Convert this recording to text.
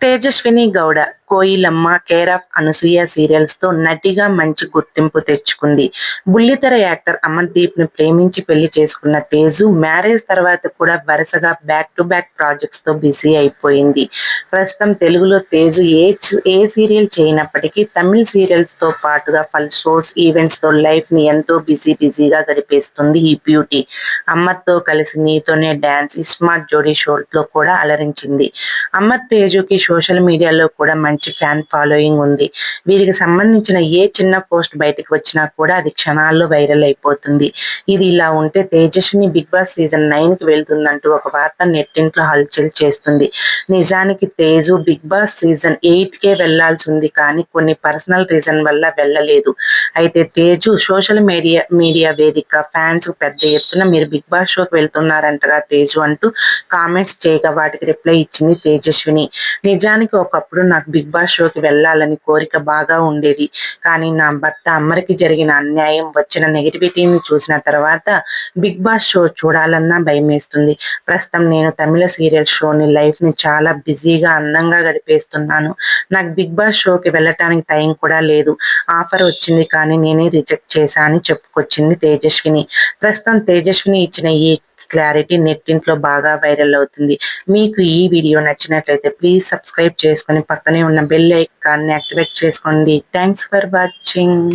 Tejaswini Gowda Koilamma care of Anasuya సీరియల్స్తో నటిగా మంచి గుర్తింపు తెచ్చుకుంది. బుల్లితెర యాక్టర్ అమర్దీప్ని ప్రేమించి పెళ్ళి చేసుకున్న తేజు మ్యారేజ్ తర్వాత కూడా వరుసగా బ్యాక్ టు బ్యాక్ ప్రాజెక్ట్స్తో బిజీ అయిపోయింది. ప్రస్తుతం తెలుగులో తేజు ఏ ఏ సీరియల్ చేయనప్పటికీ తమిళ సీరియల్స్తో పాటుగా ఫల్ షోస్ ఈవెంట్స్తో లైఫ్ని ఎంతో బిజీ బిజీగా గడిపేస్తుంది ఈ బ్యూటీ. అమర్తో కలిసి నీతోనే డాన్స్ స్మార్ట్ జోడీ షోలో కూడా అలరించింది. అమర్ తేజుకి సోషల్ మీడియాలో కూడా మంచి ఫ్యాన్ ఫాలోయింగ్ ఉంది. వీరికి సంబంధించిన ఏ చిన్న పోస్ట్ బయటకు వచ్చినా కూడా అది క్షణాల్లో వైరల్ అయిపోతుంది. ఇది ఇలా ఉంటే తేజస్విని బిగ్ బాస్ సీజన్ నైన్కి వెళ్తుందంటూ ఒక వార్త నెట్టింట్లో హల్చల్ చేస్తుంది. నిజానికి Teju Bigg Boss season eight కే వెళ్ళాల్సి ఉంది కానీ కొన్ని పర్సనల్ రీజన్ వల్ల వెళ్ళలేదు. అయితే తేజు సోషల్ మీడియా మీడియా వేదిక ఫ్యాన్స్ పెద్ద ఎత్తున మీరు బిగ్ బాస్ షోకి వెళ్తున్నారంటగా తేజు అంటూ కామెంట్స్ చేయగా వాటికి రిప్లై ఇచ్చింది తేజస్విని. నిజానికి ఒకప్పుడు నాకు బిగ్ బాస్ షోకి వెళ్ళాలని కోరిక బాగా ఉండేది. కానీ నా భర్త అమ్మరికి జరిగిన అన్యాయం వచ్చిన నెగిటివిటీని చూసిన తర్వాత బిగ్ బాస్ షో చూడాలన్నా భయమేస్తుంది. ప్రస్తుతం నేను తమిళ సీరియల్ షోని లైఫ్ని చాలా బిజీగా అందంగా గడిపేస్తున్నాను. నాకు బిగ్ బాస్ షోకి వెళ్ళటానికి టైం కూడా లేదు. ఆఫర్ వచ్చింది కానీ నేనే రిజెక్ట్ చేశా అని చెప్పుకొచ్చింది తేజస్విని. ప్రస్తుతం తేజస్విని ఇచ్చిన ఈ క్లారిటీ నెట్టింట్లో బాగా వైరల్ అవుతుంది. మీకు ఈ వీడియో నచ్చినట్లయితే ప్లీజ్ సబ్స్క్రైబ్ చేసుకొని పక్కనే ఉన్న బెల్ ఐకాన్ని యాక్టివేట్ చేసుకోండి. Thanks for watching